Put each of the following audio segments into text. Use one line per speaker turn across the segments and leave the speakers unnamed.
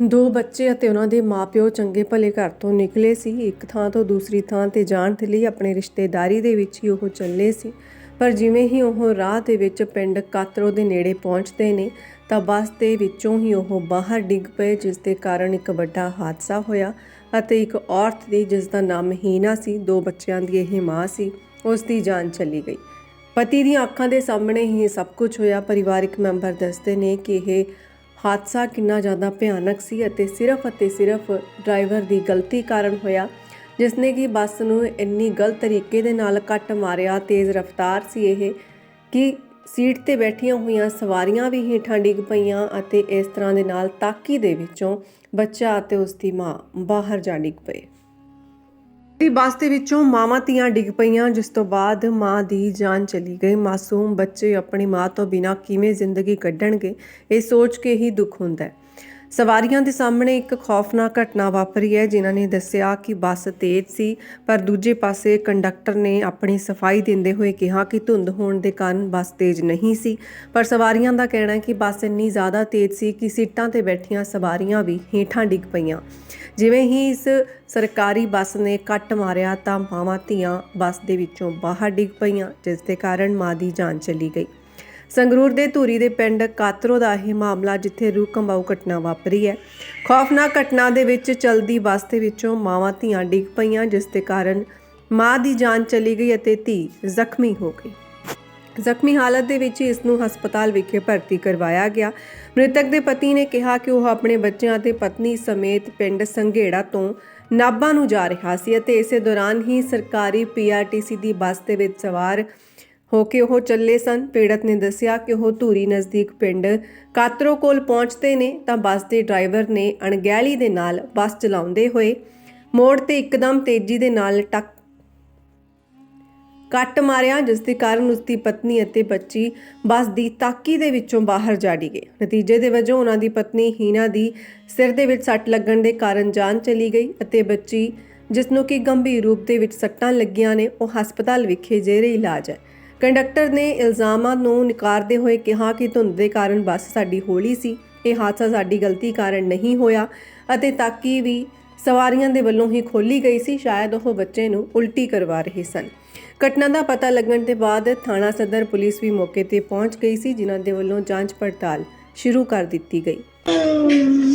ਦੋ ਬੱਚੇ ਅਤੇ ਉਹਨਾਂ ਦੇ ਮਾਪਿਓ ਚੰਗੇ ਭਲੇ ਘਰ ਤੋਂ ਨਿਕਲੇ ਸੀ। ਇੱਕ ਥਾਂ ਤੋਂ ਦੂਸਰੀ ਥਾਂ ਤੇ ਜਾਣ ਦੇ ਲਈ ਆਪਣੇ ਰਿਸ਼ਤੇਦਾਰੀ ਦੇ ਵਿੱਚ ਹੀ ਉਹ ਚੱਲੇ ਸੀ। ਪਰ ਜਿਵੇਂ ਹੀ ਉਹ ਰਾਹ ਦੇ ਵਿੱਚ ਪਿੰਡ ਕਾਤਰੋ ਦੇ ਨੇੜੇ ਪਹੁੰਚਦੇ ਨੇ, ਤਾਂ ਬੱਸ ਦੇ ਵਿੱਚੋਂ ਹੀ ਉਹ ਬਾਹਰ ਡਿੱਗ ਪਏ, ਜਿਸ ਦੇ ਕਾਰਨ ਇੱਕ ਵੱਡਾ ਹਾਦਸਾ ਹੋਇਆ ਅਤੇ ਇੱਕ ਔਰਤ ਦੀ, ਜਿਸ ਦਾ ਨਾਮ ਹੀਨਾ ਸੀ, ਦੋ ਬੱਚਿਆਂ ਦੀ ਇਹ ਮਾਂ ਸੀ, ਉਸ ਦੀ ਜਾਨ ਚਲੀ ਗਈ। ਪਤੀ ਦੀਆਂ ਅੱਖਾਂ ਦੇ ਸਾਹਮਣੇ ਹੀ ਸਭ ਕੁਝ ਹੋਇਆ। ਪਰਿਵਾਰਕ ਮੈਂਬਰ ਦੱਸਦੇ ਨੇ ਕਿ ਇਹ ਹਾਦਸਾ ਕਿੰਨਾ ਜ਼ਿਆਦਾ ਭਿਆਨਕ ਸੀ ਅਤੇ ਸਿਰਫ ਅਤੇ ਸਿਰਫ ਡਰਾਈਵਰ ਦੀ ਗਲਤੀ ਕਾਰਨ ਹੋਇਆ। ਜਿਸ ਨੇ ਕਿ ਬੱਸ ਨੂੰ ਇੰਨੀ ਗਲਤ ਤਰੀਕੇ ਦੇ ਨਾਲ ਕੱਟ ਮਾਰਿਆ, ਤੇਜ਼ ਰਫ਼ਤਾਰ ਸੀ ਇਹ, ਕਿ ਸੀਟ ਤੇ ਬੈਠੀਆਂ ਹੋਈਆਂ ਸਵਾਰੀਆਂ ਵੀ ਹੇਠਾਂ ਡਿੱਗ ਪਈਆਂ ਅਤੇ ਇਸ ਤਰ੍ਹਾਂ ਦੇ ਨਾਲ ਤਾਕੀ ਦੇ ਵਿੱਚੋਂ ਬੱਚਾ ਅਤੇ ਉਸ ਦੀ ਮਾਂ ਬਾਹਰ ਜਾ ਡਿੱਗ ਪਏ। ਦੀ ਬੱਸ ਦੇ ਵਿੱਚੋਂ ਮਾਵਾਂ ਧੀਆਂ ਡਿੱਗ ਪਈਆਂ, ਜਿਸ ਤੋਂ ਬਾਅਦ ਮਾਂ ਦੀ ਜਾਨ ਚਲੀ ਗਈ। ਮਾਸੂਮ ਬੱਚੇ ਆਪਣੀ ਮਾਂ ਤੋਂ ਬਿਨਾਂ ਕਿਵੇਂ ਜ਼ਿੰਦਗੀ ਕੱਢਣਗੇ, ਇਹ ਸੋਚ ਕੇ ਹੀ ਦੁੱਖ ਹੁੰਦਾ ਹੈ। ਸਵਾਰੀਆਂ ਦੇ ਸਾਹਮਣੇ ਇੱਕ ਖੌਫਨਾਕ ਘਟਨਾ ਵਾਪਰੀ ਹੈ, ਜਿਨ੍ਹਾਂ ਨੇ ਦੱਸਿਆ ਕਿ ਬੱਸ ਤੇਜ਼ ਸੀ, ਪਰ ਦੂਜੇ ਪਾਸੇ ਕੰਡਕਟਰ ਨੇ ਆਪਣੀ ਸਫ਼ਾਈ ਦਿੰਦੇ ਹੋਏ ਕਿਹਾ ਕਿ ਧੁੰਦ ਹੋਣ ਦੇ ਕਾਰਨ ਬੱਸ ਤੇਜ਼ ਨਹੀਂ ਸੀ। ਪਰ ਸਵਾਰੀਆਂ ਦਾ ਕਹਿਣਾ ਹੈ ਕਿ ਬੱਸ ਇੰਨੀ ਜ਼ਿਆਦਾ ਤੇਜ਼ ਸੀ ਕਿ ਸੀਟਾਂ ਤੇ ਬੈਠੀਆਂ ਸਵਾਰੀਆਂ ਵੀ ਹੇਠਾਂ ਡਿੱਗ ਪਈਆਂ। ਜਿਵੇਂ ਹੀ ਇਸ ਸਰਕਾਰੀ ਬੱਸ ਨੇ ਕੱਟ ਮਾਰਿਆ ਤਾਂ ਮਾਵਾਂ ਧੀਆਂ ਬੱਸ ਦੇ ਵਿੱਚੋਂ ਬਾਹਰ ਡਿੱਗ ਪਈਆਂ, ਜਿਸ ਦੇ ਕਾਰਨ ਮਾਂ ਦੀ ਜਾਨ ਚਲੀ ਗਈ। ਸੰਗਰੂਰ ਦੇ ਧੂਰੀ ਦੇ ਪਿੰਡ ਕਾਤਰੋ ਦਾ ਇਹ ਮਾਮਲਾ ਜਿੱਥੇ ਰੂਹ ਕੰਬਾਊ ਘਟਨਾ ਵਾਪਰੀ ਹੈ। ਖੌਫਨਾਕ ਘਟਨਾ ਦੇ ਵਿੱਚ ਚਲਦੀ ਬੱਸ ਦੇ ਵਿੱਚੋਂ ਮਾਵਾਂ ਧੀਆਂ ਡਿੱਗ ਪਈਆਂ, ਜਿਸ ਦੇ ਕਾਰਨ ਮਾਂ ਦੀ ਜਾਨ ਚਲੀ ਗਈ ਅਤੇ ਧੀ ਜ਼ਖਮੀ ਹੋ ਗਈ। ਜ਼ਖਮੀ ਹਾਲਤ ਦੇ ਵਿੱਚ ਇਸ ਨੂੰ ਹਸਪਤਾਲ ਵਿਖੇ ਭਰਤੀ ਕਰਵਾਇਆ ਗਿਆ। ਮ੍ਰਿਤਕ ਦੇ ਪਤੀ ਨੇ ਕਿਹਾ ਕਿ ਉਹ ਆਪਣੇ ਬੱਚਿਆਂ ਅਤੇ ਪਤਨੀ ਸਮੇਤ ਪਿੰਡ ਸੰਘੇੜਾ ਤੋਂ ਨਾਭਾ ਨੂੰ ਜਾ ਰਿਹਾ ਸੀ ਅਤੇ ਇਸੇ ਦੌਰਾਨ ਹੀ ਸਰਕਾਰੀ ਪੀਆਰਟੀਸੀ ਦੀ ਬੱਸ ਦੇ ਵਿੱਚ ਸਵਾਰ ਹੋ ਕੇ ਉਹ ਚੱਲੇ ਸਨ। ਪੀੜਤ ਨੇ ਦੱਸਿਆ ਕਿ ਉਹ ਧੂਰੀ ਨਜ਼ਦੀਕ ਪਿੰਡ ਕਾਤਰੋ ਕੋਲ ਪਹੁੰਚਦੇ ਨੇ ਤਾਂ ਬੱਸ ਦੇ ਡਰਾਈਵਰ ਨੇ ਅਣਗਹਿਲੀ ਦੇ ਨਾਲ ਬੱਸ ਚਲਾਉਂਦੇ ਹੋਏ ਮੋੜ ਤੇ ਇੱਕਦਮ ਤੇਜ਼ੀ ਦੇ ਨਾਲ ਟੱਕ ਕੱਟ ਮਾਰਿਆ, ਜਿਸ ਦੇ ਕਾਰਨ ਉਸ ਦੀ ਪਤਨੀ ਅਤੇ ਬੱਚੀ ਬੱਸ ਦੀ ਤਾਕੀ ਦੇ ਵਿੱਚੋਂ ਬਾਹਰ ਜਾ ਡਿੱਗੇ। ਨਤੀਜੇ ਦੇ ਵਜੋਂ ਉਹਨਾਂ ਦੀ ਪਤਨੀ ਹੀਨਾ ਦੀ ਸਿਰ ਦੇ ਵਿੱਚ ਸੱਟ ਲੱਗਣ ਦੇ ਕਾਰਨ ਜਾਨ ਚਲੀ ਗਈ ਅਤੇ ਬੱਚੀ, ਜਿਸ ਨੂੰ ਕਿ ਗੰਭੀਰ ਰੂਪ ਦੇ ਵਿੱਚ ਸੱਟਾਂ ਲੱਗੀਆਂ ਨੇ, ਉਹ ਹਸਪਤਾਲ ਵਿਖੇ ਜੇਰੇ ਇਲਾਜ ਹੈ। ਕੰਡਕਟਰ ਨੇ ਇਲਜ਼ਾਮਾਂ ਨੂੰ ਨਕਾਰਦੇ ਹੋਏ ਕਿਹਾ ਕਿ ਧੁੰਦ ਦੇ ਕਾਰਨ ਬੱਸ ਸਾਡੀ ਹੌਲੀ ਸੀ, ਇਹ ਹਾਦਸਾ ਸਾਡੀ ਗਲਤੀ ਕਾਰਨ ਨਹੀਂ ਹੋਇਆ ਅਤੇ ਤਾਕੀ ਵੀ ਸਵਾਰੀਆਂ ਦੇ ਵੱਲੋਂ ਹੀ ਖੋਲੀ ਗਈ ਸੀ, ਸ਼ਾਇਦ ਉਹ ਬੱਚੇ ਨੂੰ ਉਲਟੀ ਕਰਵਾ ਰਹੇ ਸਨ। ਘਟਨਾ ਦਾ ਪਤਾ ਲੱਗਣ ਦੇ ਬਾਅਦ ਥਾਣਾ ਸਦਰ ਪੁਲਿਸ ਵੀ ਮੌਕੇ ਤੇ ਪਹੁੰਚ ਗਈ ਸੀ, ਜਿਨ੍ਹਾਂ ਦੇ ਵੱਲੋਂ ਜਾਂਚ ਪੜਤਾਲ ਸ਼ੁਰੂ ਕਰ ਦਿੱਤੀ ਗਈ।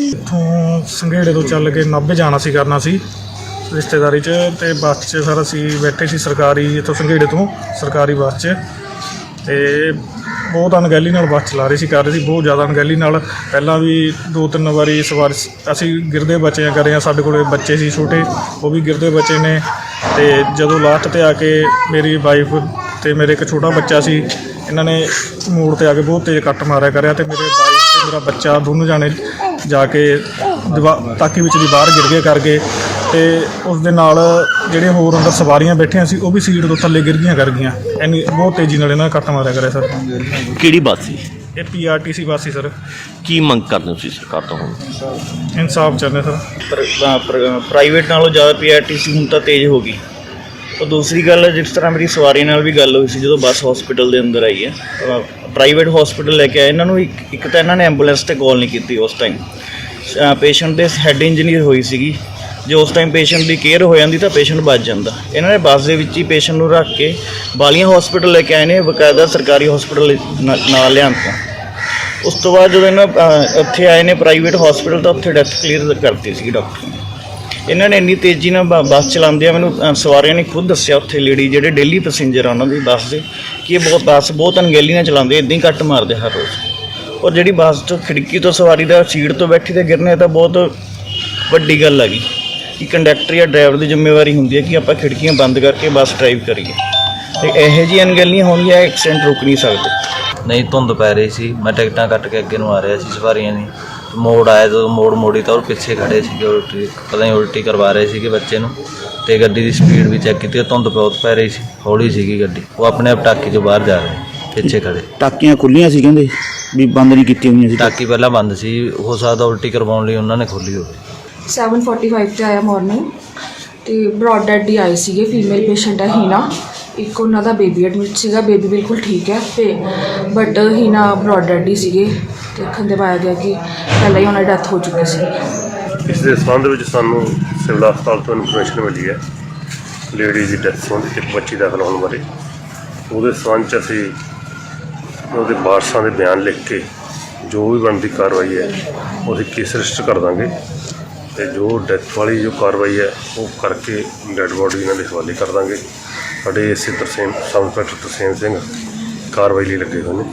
ਇੱਥੋਂ ਸੰਘੇੜੇ ਤੋਂ ਚੱਲ ਕੇ ਨਾਭੇ ਜਾਣਾ ਸੀ, ਕਰਨਾ ਸੀ। ਰਿਸ਼ਤੇਦਾਰੀ 'ਚ ਤੇ ਬੱਸ 'ਚ ਸਰ ਅਸੀਂ ਬੈਠੇ ਸੀ ਸਰਕਾਰੀ, ਇੱਥੋਂ ਸੰਘੇੜੇ ਤੋਂ, ਸਰਕਾਰੀ ਬੱਸ 'ਚ। ਤੇ ਬਹੁਤ ਅਣਗਹਿਲੀ ਨਾਲ ਬੱਸ ਚਲਾ ਰਹੀ ਸੀ, ਕਰ ਰਹੀ ਸੀ, ਬਹੁਤ ਜ਼ਿਆਦਾ ਅਣਗਹਿਲੀ ਨਾਲ। ਪਹਿਲਾਂ ਵੀ ਦੋ ਤਿੰਨ ਵਾਰੀ ਸਵਾਰ ਅਸੀਂ ਗਿਰਦੇ ਬੱਚੇ ਕਰੇ ਹਾਂ ਸਾਡੇ ਕੋਲੇ ਬੱਚੇ ਸੀ ਛੋਟੇ, ਉਹ ਵੀ ਗਿਰਦੇ ਬੱਚੇ ਨੇ। ਤੇ ਜਦੋਂ ਲਾਸਟ ਤੇ ਆ ਕੇ ਮੇਰੀ ਵਾਈਫ ਤੇ ਮੇਰੇ ਇੱਕ ਛੋਟਾ ਬੱਚਾ ਸੀ, ਇਹਨਾਂ ਨੇ ਮੋੜ ਤੇ ਆ ਕੇ ਬਹੁਤ ਤੇਜ਼ ਕੱਟ ਮਾਰਿਆ ਕਰਿਆ ਤੇ ਮੇਰੇ ਵਾਈਫ ਤੇ ਮੇਰਾ ਬੱਚਾ, ਦੋਨੋਂ ਜਾਣੇ ਜਾ ਕੇ ਦੀਵਾ- ਤਾਕੀ ਵਿੱਚ ਦੀ ਬਾਹਰ ਗਿਰ ਗਏ ਕਰਕੇ। ਤੇ ਉਸ ਦੇ ਨਾਲ ਜਿਹੜੇ ਹੋਰ ਅੰਦਰ ਸਵਾਰੀਆਂ ਬੈਠੀਆਂ ਸੀ ਉਹ ਵੀ ਸੀਟ ਤੋਂ ਥੱਲੇ ਗਿਰ ਗਈਆਂ ਕਰ ਗਈਆਂ। ਇੰਨੀ ਬਹੁਤ ਤੇਜ਼ੀ ਨਾਲ ਇਹਨਾਂ ਨੇ ਕੱਟ ਮਾਰਿਆ ਕਰਿਆ ਸਰ।
ਕਿਹੜੀ ਬੱਸ ਸੀ?
ਇਹ ਪੀਆਰਟੀਸੀ ਬੱਸ ਸੀ ਸਰ।
ਕੀ ਮੰਗ ਕਰਦੇ ਹੋ ਤੁਸੀਂ ਸਰਕਾਰ ਤੋਂ ਹੁਣ?
ਇਨਸਾਫ ਚਾਹੁੰਦੇ ਸਰ।
ਪ੍ਰਾਈਵੇਟ ਨਾਲੋਂ ਜ਼ਿਆਦਾ ਪੀਆਰਟੀਸੀ ਹੁਣ ਤਾਂ ਤੇਜ਼ ਹੋ ਗਈ। ਉਹ ਦੂਸਰੀ ਗੱਲ ਜਿਸ ਤਰ੍ਹਾਂ ਮੇਰੀ ਸਵਾਰੀ ਨਾਲ ਵੀ ਗੱਲ ਹੋਈ ਸੀ ਜਦੋਂ ਬੱਸ ਹਸਪੀਟਲ ਦੇ ਅੰਦਰ ਆਈ ਹੈ। ਪ੍ਰਾਈਵੇਟ ਹਸਪੀਟਲ ਲੈ ਕੇ ਆਏ ਇਹਨਾਂ ਨੂੰ ਇੱਕ ਇੱਕ ਤਾਂ ਇਹਨਾਂ ਨੇ ਐਂਬੂਲੈਂਸ ਤੇ ਕਾਲ ਨਹੀਂ ਕੀਤੀ ਉਸ ਟਾਈਮ ਪੇਸ਼ੈਂਟ ਦੇ ਹੈਡ ਇੰਜਰੀ ਹੋਈ ਸੀਗੀ। ਜੇ ਉਸ ਟਾਈਮ ਪੇਸ਼ੈਂਟ ਦੀ ਕੇਅਰ ਹੋ ਜਾਂਦੀ ਤਾਂ ਪੇਸ਼ੈਂਟ ਬਚ ਜਾਂਦਾ। ਇਹਨਾਂ ਨੇ ਬੱਸ ਦੇ ਵਿੱਚ ਹੀ ਪੇਸ਼ੈਂਟ ਨੂੰ ਰੱਖ ਕੇ ਬਾਲੀਆਂ ਹਸਪੀਟਲ ਲੈ ਕੇ ਆਏ ਨੇ ਬਕਾਇਦਾ ਸਰਕਾਰੀ ਹਸਪੀਟਲ ਨਾਲ ਲਿਆਂ ਤੋਂ। ਉਸ ਤੋਂ ਬਾਅਦ ਜਦੋਂ ਇਹਨਾਂ ਉੱਥੇ ਆਏ ਨੇ ਪ੍ਰਾਈਵੇਟ ਹਸਪੀਟਲ ਤਾਂ ਉੱਥੇ ਡੈਥ ਕਲੀਅਰ ਕਰਤੀ ਸੀ ਡਾਕਟਰ ਨੇ। ਇਹਨਾਂ ਨੇ ਇੰਨੀ ਤੇਜ਼ੀ ਨਾਲ ਬ- ਬੱਸ ਚਲਾਉਂਦੇ ਆ ਮੈਨੂੰ ਅ, ਸਵਾਰੀਆਂ ਨੇ ਖੁਦ ਦੱਸਿਆ ਉੱਥੇ ਲੇਡੀ ਜਿਹੜੇ ਡੇਲੀ ਪੈਸੇਂਜਰ ਆ ਉਹਨਾਂ ਦੀ ਬੱਸ ਦੇ ਕਿ ਇਹ ਬਹੁਤ ਬੱਸ ਬਹੁਤ ਅਣਗਹਿਲੀ ਨਾਲ ਚਲਾਉਂਦੇ ਇਦਾਂ ਹੀ ਕੱਟ ਮਾਰਦੇ ਹਰ ਰੋਜ਼। ਔਰ ਜਿਹੜੀ ਬੱਸ ਤੋਂ ਖਿੜਕੀ ਤੋਂ ਸਵਾਰੀ ਦਾ ਸੀਟ ਤੋਂ ਬੈਠੀ ਤੇ ਗਿਰਨੇ ਤਾਂ ਬਹੁਤ ਵੱਡੀ ਗੱਲ ਹੈਗੀ ਕਿ ਕੰਡਕਟਰ ਜਾਂ ਡਰਾਈਵਰ ਦੀ ਜ਼ਿੰਮੇਵਾਰੀ ਹੁੰਦੀ ਹੈ ਕਿ ਆਪਾਂ ਖਿੜਕੀਆਂ ਬੰਦ ਕਰਕੇ ਬੱਸ ਡਰਾਈਵ ਕਰੀਏ। ਤੇ ਇਹੋ ਜਿਹੀਆਂ ਅਣਗਹਿਲੀਆਂ ਹੋਣਗੀਆਂ ਐਕਸੀਡੈਂਟ ਰੁਕ ਨਹੀਂ ਸਕਦੇ।
ਨਹੀਂ ਧੁੰਦ ਪੈ ਰਹੀ ਸੀ। ਮੈਂ ਟਿਕਟਾਂ ਕੱਟ ਕੇ ਅੱਗੇ ਨੂੰ ਆ ਰਿਹਾ ਸੀ ਸਵਾਰੀਆਂ ਦੀ। ਤੇ ਮੋੜ ਆਇਆ ਜਦੋਂ ਮੋੜ ਮੋੜੀ ਤਾਂ ਉਹ ਪਿੱਛੇ ਖੜੇ ਸੀਗੇ ਉਲਟੀ ਪਤਾ ਨਹੀਂ ਉਲਟੀ ਕਰਵਾ ਰਹੇ ਸੀਗੇ ਬੱਚੇ ਨੂੰ। ਤੇ ਗੱਡੀ ਦੀ ਸਪੀਡ ਵੀ ਚੈੱਕ ਕੀਤੀ ਧੁੰਦ ਬਹੁਤ ਪੈ ਰਹੀ ਸੀ ਹੌਲੀ ਸੀਗੀ ਗੱਡੀ। ਉਹ ਆਪਣੇ ਆਪ ਟਾਕੀ ਚੋਂ ਬਾਹਰ ਜਾ ਰਹੀ ਪਿੱਛੇ ਖੜੇ।
ਟਾਕੀਆਂ ਖੁੱਲੀਆਂ ਸੀ ਕਹਿੰਦੇ ਵੀ ਬੰਦ ਨਹੀਂ ਕੀਤੀਆਂ ਹੋਈਆਂ ਸੀ।
ਟਾਕੀ ਪਹਿਲਾਂ ਬੰਦ ਸੀ। ਹੋ ਸਕਦਾ ਉਲਟੀ ਕਰਵਾਉਣ ਲਈ ਉਹਨਾਂ ਨੇ ਖੋਲੀ ਹੋਵੇ।
7:45 ਤੇ ਆਇਆ ਮਾਰਨਿੰਗ ਤੇ ਬ੍ਰੌਡ ਡੈਡ ਦੀ ਆਏ ਸੀਗੇ ਫੀਮੇਲ ਪੇਸ਼ੈਂਟ ਹੈ ਹੀਨਾ। ਇੱਕ ਉਹਨਾਂ ਦਾ ਬੇਬੀ ਐਡਮਿਟ ਸੀਗਾ ਬੇਬੀ ਬਿਲਕੁਲ ਠੀਕ ਹੈ ਤੇ ਬਟ ਹੀਨਾ ਬ੍ਰੌਡ ਡੈਡ ਹੀ ਸੀਗੇ। ਦੇਖਣ ਦੇ ਪਾਇਆ ਗਿਆ ਕਿ ਪਹਿਲਾਂ ਹੀ ਉਹਨਾਂ ਦੀ ਡੈਥ ਹੋ ਚੁੱਕੀ ਸੀ।
ਇਸ ਦੇ ਸੰਬੰਧ ਵਿੱਚ ਸਾਨੂੰ ਸਿਵਲ ਹਸਪਤਾਲ ਤੋਂ ਇਨਫੋਰਮੇਸ਼ਨ ਮਿਲੀ ਹੈ ਲੇਡੀ ਦੀ ਡੈਥ ਸੰਬੰਧੀ ਇੱਕ ਬੱਚੀ ਦਾਖਲ ਹੋਣ ਬਾਰੇ। ਉਹਦੇ ਸੰਬੰਧ 'ਚ ਅਸੀਂ ਉਹਦੇ ਵਾਰਸਾਂ ਦੇ ਬਿਆਨ ਲਿਖ ਕੇ ਜੋ ਵੀ ਬਣਦੀ ਕਾਰਵਾਈ ਹੈ, ਉਹਦੇ ਕੇਸ ਰਜਿਸਟਰ ਕਰ ਦਾਂਗੇ। ਤੇ ਜੋ ਡੈਥ ਵਾਲੀ ਜੋ ਕਾਰਵਾਈ ਹੈ, ਉਹ ਕਰਕੇ ਡੈੱਡ ਬੋਡੀ ਇਹਨਾਂ ਦੇ ਹਵਾਲੇ ਕਰ ਦਾਂਗੇ। ਸਾਡੇ ਇਸੇ ਤਰਸੇਮ ਸਬ ਇੰਸਪੈਕਟਰ ਤਰਸੇਮ ਸਿੰਘ ਕਾਰਵਾਈ ਲਈ ਲੱਗੇ ਹੋਏ ਨੇ।